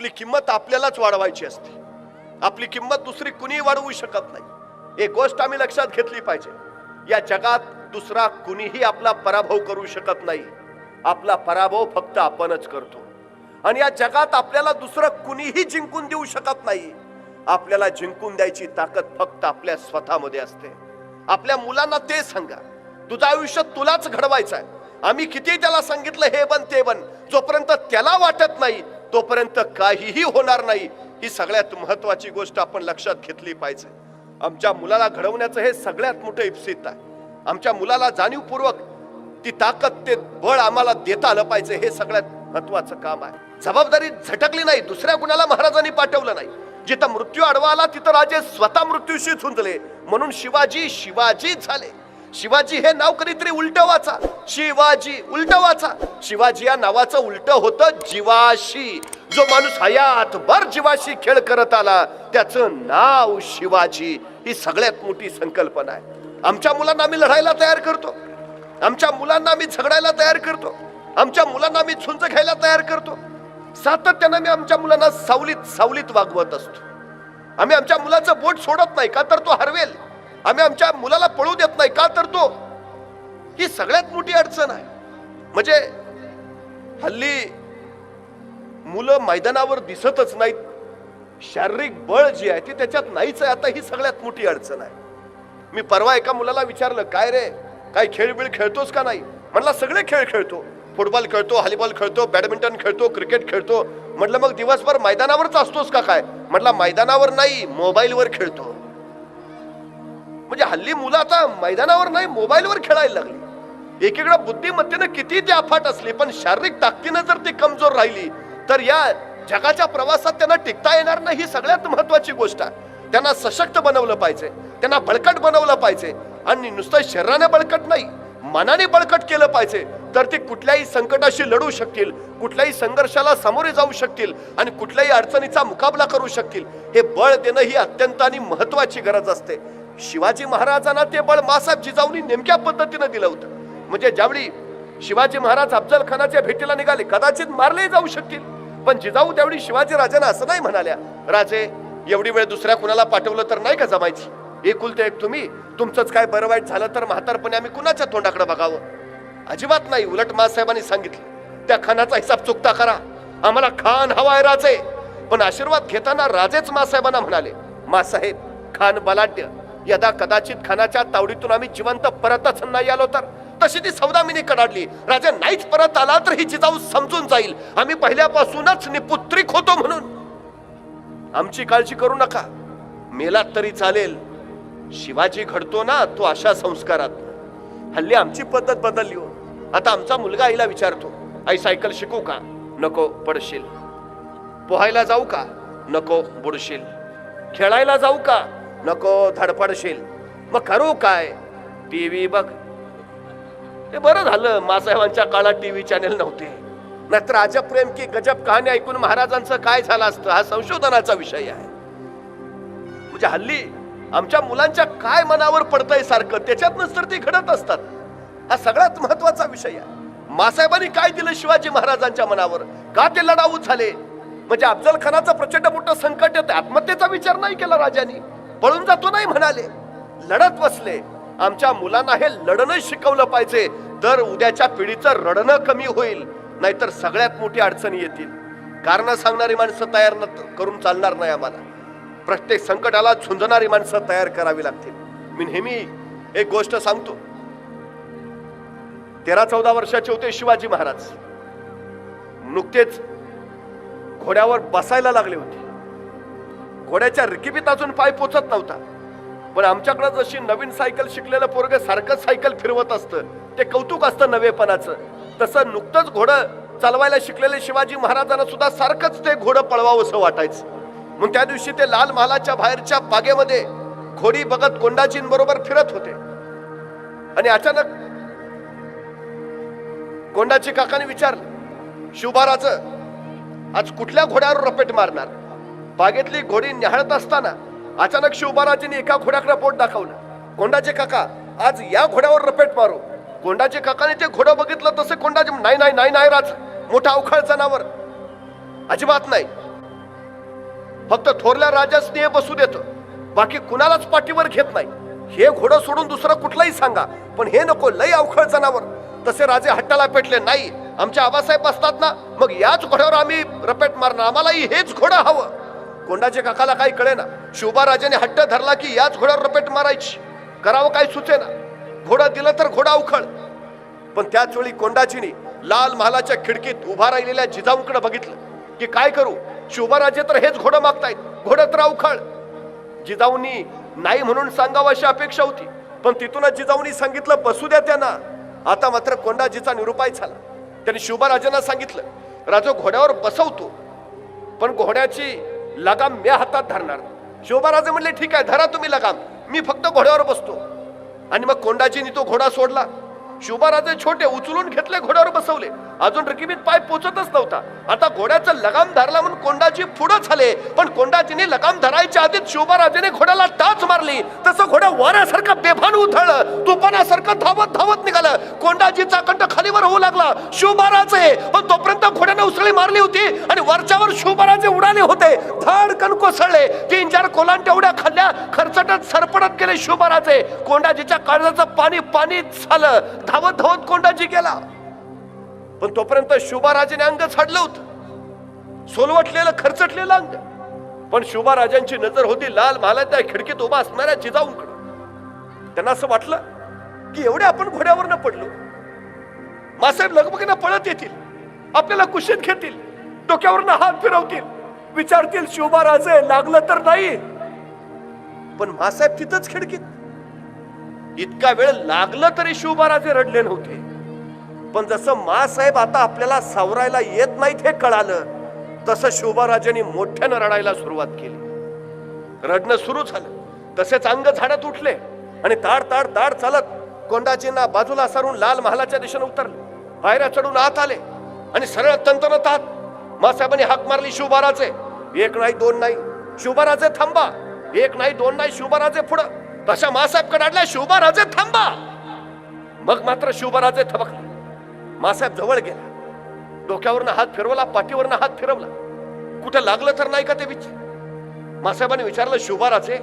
आपली किंमत आपल्यालाच वाढवायची असते. आपली किंमत दुसरी कुणीही वाढवू शकत नाही. एक गोष्ट आम्ही लक्षात घेतली पाहिजे. या जगात दुसरा कुणीही आपला पराभव करू शकत नाही. आपला पराभव फक्त आपणच करतो. आणि या जगात आपल्याला दुसरं कुणीही जिंकून देऊ शकत नाही. आपल्याला जिंकून द्यायची ताकद फक्त आपल्या स्वतःमध्ये असते. आपल्या मुलांना ते सांगा. तुझं आयुष्य तुलाच घडवायचं आहे आम्ही किती त्याला सांगितलं हे बन ते बन. जोपर्यंत त्याला वाटत नाही तोपर्यंत काहीही होणार नाही ही सगळ्यात महत्वाची गोष्ट आपण लक्षात घेतली पाहिजे. आमच्या मुलाला घडवण्याचं हे सगळ्यात मोठं इप्सित आहे. आमच्या मुलाला जाणीवपूर्वक ती ताकद ते बळ आम्हाला देता आलं पाहिजे हे सगळ्यात महत्वाचं काम आहे. जबाबदारी झटकली नाही दुसऱ्या कुणाला महाराजांनी पाठवलं नाही. जिथं मृत्यू अडवा आला तिथं राजे स्वतः मृत्यूशी झुंजले. म्हणून शिवाजी शिवाजी झाले. शिवाजी हे नाव कधीतरी उलट वाचा शिवाजी उलट वाचा शिवाजी या नावाचं उलट होतं जीवाशी. जो माणूस हयात भर जीवाशी खेळ करत आला त्याचं नाव शिवाजी. ही सगळ्यात मोठी संकल्पना आहे. आमच्या मुलांना आम्ही लढायला तयार करतो. आमच्या मुलांना आम्ही झगडायला तयार करतो. आमच्या मुलांना आम्ही झुंज घ्यायला तयार करतो. सातत्यानं मी आमच्या मुलांना सावलीत सावलीत वागवत असतो. आम्ही आमच्या मुलाचं बोट सोडत नाही का तर तो हरवेल. आम्ही आमच्या मुलाला पळू देत नाही. का तर तो ही सगळ्यात मोठी अडचण आहे. म्हणजे हल्ली मुलं मैदानावर दिसतच नाहीत. शारीरिक बळ जी आहे ती त्याच्यात नाहीच आहे. आता ही सगळ्यात मोठी अडचण आहे. मी परवा एका मुलाला विचारलं काय रे? काय खेळ बिळ खेळतोस का नाही? म्हणला सगळे खेळ खेळतो. फुटबॉल खेळतो हॉलीबॉल खेळतो बॅडमिंटन खेळतो क्रिकेट खेळतो. म्हटलं मग दिवसभर मैदानावरच असतोस का काय? म्हटलं मैदानावर नाही मोबाईलवर खेळतो. म्हणजे हल्ली मुलं आता मैदानावर नाही मोबाईलवर खेळायला लागली. एकीकडं बुद्धिमत्तेनं किती ते अफाट असली पण शारीरिक ताकदीनं जर ती कमजोर राहिली तर या जगाच्या प्रवासात त्यांना टिकता येणार नाही ही सगळ्यात महत्वाची गोष्ट आहे. त्यांना सशक्त बनवलं पाहिजे त्यांना बळकट बनवलं पाहिजे. आणि नुसतं शरीराने बळकट नाही मनाने बळकट केलं पाहिजे तर ते कुठल्याही संकटाशी लढू शकतील कुठल्याही संघर्षाला सामोरे जाऊ शकतील आणि कुठल्याही अडचणीचा मुकाबला करू शकतील. हे बळ देणं ही अत्यंत आणि महत्वाची गरज असते. शिवाजी महाराजांना ते बळ मासाहेब जिजाऊनी नेमक्या पद्धतीनं दिलं होतं. म्हणजे ज्यावेळी शिवाजी महाराज अफजल खानाच्या भेटीला निघाले कदाचित मारले जाऊ शकतील. पण जिजाऊ त्यावेळी शिवाजी राजांना असं नाही म्हणाल्या राजे एवढी वेळ दुसऱ्या कुणाला पाठवलं तर नाही का जमायची? एकुलते एक तुम्ही तुमचंच काय बरं वाईट झालं तर म्हातारपणे आम्ही कुणाच्या तोंडाकडे बघावं? अजिबात नाही उलट मासाहेबांनी सांगितलं त्या खानाचा हिसाब चुकता करा. आम्हाला खान हवाय राजे. पण आशीर्वाद घेताना राजेच मासाहेबांना म्हणाले मासाहेब खान बलाढ्य यदा कदाचित खानाच्या तावडीतून आम्ही जिवंत परतच नाही आलो तर? तशी ती सौदामिनी कडाडली. राजा नाहीच परत आला तर ही जिजाऊ समजून जाईल. आम्ही पहिल्यापासूनच निपुत्रिक होतो म्हणून. आमची काळजी करू नका. मेलात तरी चालेल. शिवाजी घडतो ना तो अशा संस्कारात. हल्ली आमची पद्धत बदलली हो. आता आमचा मुलगा आईला विचारतो. आई सायकल शिकू का? नको पडशील. पोहायला जाऊ का? नको बुडशील. खेळायला जाऊ का? नको धडपडशील. मग करू काय? टीव्ही बघ. ते बरं झालं मासाहेबांच्या काळात टीव्ही चॅनेल नव्हते. नाहीतर राजा प्रेम की गजब कहाणी ऐकून महाराजांचं काय झालं असतं? हा संशोधनाचा विषय आहे. म्हणजे हल्ली आमच्या मुलांच्या काय मनावर पडतंय सारखं त्याच्यातनंच तर ते घडत असतात. हा सगळ्यात महत्त्वाचा विषय आहे. मासाहेबांनी काय दिलं शिवाजी महाराजांच्या मनावर? का ते लढाऊ झाले? म्हणजे अफजल खानाचं प्रचंड मोठं संकट येतं. आत्महत्येचा विचार नाही केला राजांनी. पळून जातो नाही म्हणाले. लढत बसले. आमच्या मुलांना हे लढणं शिकवलं पाहिजे. तर उद्याच्या पिढीचं रडणं कमी होईल. नाहीतर सगळ्यात मोठी अडचणी येतील. कारण सांगणारी माणसं तयार न करून चालणार नाही आम्हाला. प्रत्येक संकटाला झुंजणारी माणसं तयार करावी लागतील. मी नेहमी एक गोष्ट सांगतो. तेरा चौदा वर्षाचे होते शिवाजी महाराज. नुकतेच घोड्यावर बसायला लागले होते. घोड्याच्या रिकिबीत अजून पाय पोचत नव्हता. पण आमच्याकडे जशी नवीन सायकल शिकलेलं पोरग सारखं सायकल फिरवत असतं ते कौतुक असतं नवेपणाचं. तसं नुकतंच घोडं चालवायला शिकलेले शिवाजी महाराजांना सुद्धा सारखंच ते घोडं पळवावं असं वाटायचं. मग त्या दिवशी ते लाल महालाच्या बाहेरच्या बागेमध्ये घोडी बघत कोंडाजींबरोबर फिरत होते. आणि अचानक कोंडाजी काकाने विचारलं शिवबाराचं आज कुठल्या घोड्यावर रपेट मारणार? बागेतली घोडी न्याहाळत असताना अचानक शिवबाराजीने एका घोड्याकडे बोट दाखवलं. कोंडाचे काका आज या घोड्यावर रपेट मारू. कोंडाचे काकाने ते घोडं बघितलं तसे कोंडाचे नाही नाही नाही नाही राज. मोठा अवखळ जनावर. अजिबात नाही. फक्त थोरल्या राजाच हे बसू देत. बाकी कुणालाच पाठीवर घेत नाही. हे घोडं सोडून दुसरं कुठलंही सांगा पण हे नको लई अवखळ जनावर. तसे राजे हट्टाला पेटले नाही. आमच्या आबासाहेब असतात ना मग याच घोड्यावर आम्ही रपेट मारणार. आम्हालाही हेच घोडं हवं. कोंडाचे काकाला काही कळे ना शोभाराजाने हट्ट धरला की याच घोड्यावर रपेट मारायची. करावं काय सुचे ना घोडं दिलं तर घोडा उखळ. पण त्याच वेळी कोंडाजीनी लाल महालाच्या खिडकीत उभा राहिलेल्या जिजाऊंकडे बघितलं की काय करू? शोभाराजे तर हेच घोडं मागतायत. घोडं तर उखळ जिजाऊंनी नाही म्हणून सांगावं अशी अपेक्षा होती. पण तिथूनच जिजाऊंनी सांगितलं बसू द्या त्यांना. आता मात्र कोंडाजीचा निरुपाय झाला. त्यांनी शोभाराजांना सांगितलं राजो घोड्यावर बसवतो. पण घोड्याची लगाम मी हातात धरणार. शिवबाराजे म्हणले ठीक आहे धरा तुम्ही लगाम. मी फक्त घोड्यावर बसतो. आणि मग कोंडाजीनी तो घोडा सोडला. शिवबाराजे छोटे उचलून घेतले घोड्यावर बसवले. अजून रकिबीत पाय पोचतच नव्हता. आता घोड्याचं लगाम धरला म्हणून कोंडाजी पुढं झाले. पण कोंडाजीने लगाम धरायच्या आधीच शिवबाराजेने घोड्याला टाच मारली. तसं घोड्या वाऱ्यासारखं बेभान उधळलं. तुफानासारखं धावत धावत निघालं. कोंडाजीचा कंठ खालीवर होऊ लागला. शिवबाराजे पण तोपर्यंत घोड्याने उसळी मारली होती आणि वरच्यावर शिवबाराजे उडाले होते. धडकन कोसळले. तीन चार कोलांट्या उड्या खाल्ल्या. खरचटत सरपडत गेले शिवबाराचे कोंडाजीच्या काळजाचं पाणी पाणी झालं. धावत धावत कोंडाजी गेला. पण तोपर्यंत शुभाराजाने अंग छाडलं होतं. सोलवटलेलं खरचटलेलं अंग. पण शुभाराजांची नजर होती लाल महालाच्या खिडकीत उभा असणाऱ्या जिजाऊंकडे त्यांना असं वाटलं की एवढे आपण घोड्यावर न पडलो. मासाहेब लगबगीनं पळत येतील. आपल्याला कुशीत घेतील. डोक्यावरनं हात फिरवतील. विचारतील शिवबाराजे लागलं तर नाही. पण मासाहेब तिथंच खिडकीत. इतका वेळ लागलं तरी शिवबाराजे रडले नव्हते. पण जसं मासाहेब आता आपल्याला सावरायला येत नाहीत हे कळालं तसं शोभाराजांनी मोठ्यानं रडायला सुरुवात केली. रडणं सुरू झालं. तसेच अंग झाडात उठले आणि ताड ताड ताड चालत कोंडाजींना बाजूला सारून लाल महालाच्या दिशेने उतरले. पायऱ्या चढून आत आले आणि सरळ तंतनत आत मासाहेबांनी हाक मारली शिवबाराचे एक नाही दोन नाही. शिवबाराजे थांबा. एक नाही दोन नाही शिवबाराजे पुढं. तशा मासाहेब कडाडल्या शिवबाराजे थांबा. मग मात्र शिवबाराजे थबकले. मासाहेब जवळ गेला. डोक्यावरनं हात फिरवला पाठीवरनं हात फिरवला. कुठं लागलं तर नाही का ते विचार? मासाहेबाने विचारलं शुभाराजे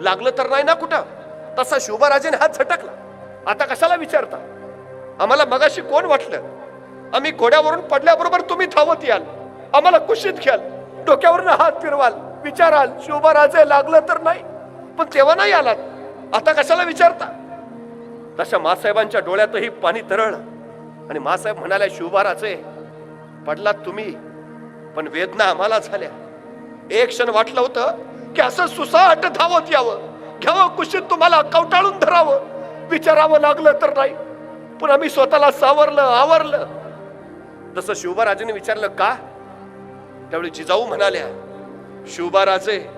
लागलं तर नाही ना कुठं? तसा शिवबाराजेने हात झटकला. आता कशाला विचारता? आम्हाला मगाशी कोण वाटलं? आम्ही घोड्यावरून पडल्याबरोबर तुम्ही धावत याल. आम्हाला कुशीत घ्याल. डोक्यावरनं हात फिरवाल. विचाराल शोभाराजे लागलं तर नाही? पण तेव्हा नाही आलात. आता कशाला विचारता? तशा मासाहेबांच्या डोळ्यातही पाणी तरळलं. आणि मासाहेब म्हणाल्या शिवबाराचे पडलात तुम्ही पण वेदना आम्हाला झाल्या. एक क्षण वाटलं होतं की असं सुसाट धावत यावं. घ्यावं कुशीत तुम्हाला कवटाळून धरावं. विचारावं लागलं तर नाही. पण आम्ही स्वतःला सावरलं आवरलं. जसं शिवबाराजेने विचारलं का? त्यावेळी जिजाऊ म्हणाल्या शिवबाराजे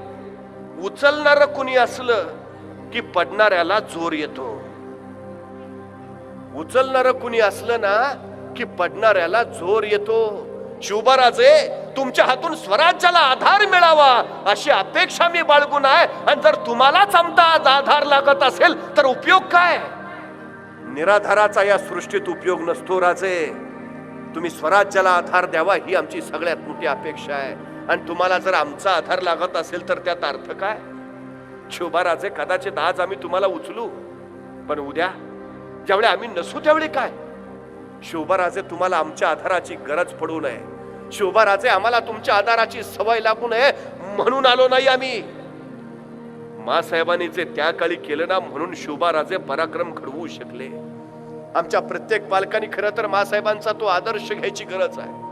उचलणार कुणी असलं की पडणाऱ्याला जोर येतो. उचलणार कुणी असलं ना की पडणाऱ्याला जोर येतो. शिवबाराजे तुमच्या हातून स्वराज्याला आधार मिळावा अशी अपेक्षा मी बाळगून आहे. आणि जर तुम्हालाच आमचा आज आधार लागत असेल तर उपयोग काय? निराधाराचा या सृष्टीत उपयोग नसतो राजे. तुम्ही स्वराज्याला आधार द्यावा ही आमची सगळ्यात मोठी अपेक्षा आहे. आणि तुम्हाला जर आमचा आधार लागत असेल तर त्यात अर्थ काय? शिवबाराजे कदाचित आज आम्ही तुम्हाला उचलू. पण उद्या ज्यावेळी आम्ही नसू त्यावेळी काय? शोभाराजे तुम्हाला आमच्या आधाराची गरज पडू नये. शोभाराजे आम्हाला तुमच्या आधाराची सवय लागू नये म्हणून आलो नाही आम्ही. मासाहेबांनी जे त्या काळी केलं ना म्हणून शोभाराजे पराक्रम घडवू शकले. आमच्या प्रत्येक पालकांनी खरं तर मासाहेबांचा तो आदर्श घ्यायची गरज आहे.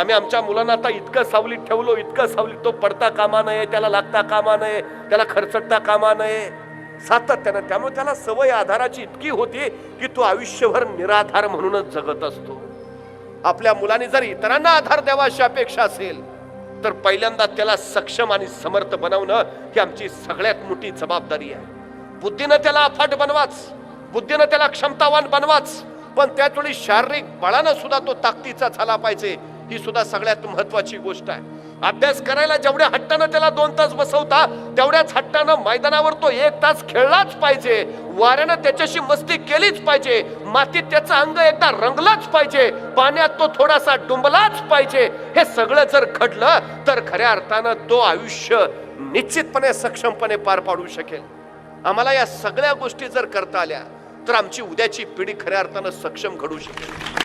आम्ही आमच्या मुलांना आता इतकं सावलीत ठेवलो इतकं सावलीत तो पडता कामा नये त्याला लागता कामा नये त्याला खर्चटता कामा नये. सातत्यानं त्यामुळे त्याला सवय आधाराची इतकी होती की तो आयुष्यभर निराधार म्हणूनच जगत असतो. आपल्या मुलाने जर इतरांना आधार द्यावा अशी अपेक्षा असेल तर पहिल्यांदा त्याला सक्षम आणि समर्थ बनवणं ही आमची सगळ्यात मोठी जबाबदारी आहे. बुद्धीनं त्याला अफाट बनवाच बुद्धीनं त्याला क्षमतावान बनवाच पण त्याच वेळी शारीरिक बळानं सुद्धा तो ताकदीचा झाला पाहिजे ही सुद्धा सगळ्यात महत्वाची गोष्ट आहे. अभ्यास करायला जेवढ्या हट्टानं त्याला दोन तास बसवता तेवढ्याच हट्टानं मैदानावर तो एक तास खेळलाच पाहिजे. वाऱ्यानं त्याच्याशी मस्ती केलीच पाहिजे. मातीत त्याचं अंग एकदा रंगलाच पाहिजे. पाण्यात तो थोडासा डुंबलाच पाहिजे. हे सगळं जर घडलं तर खऱ्या अर्थानं तो आयुष्य निश्चितपणे सक्षमपणे पार पाडू शकेल. आम्हाला या सगळ्या गोष्टी जर करता आल्या तर आमची उद्याची पिढी खऱ्या अर्थानं सक्षम घडू शकेल.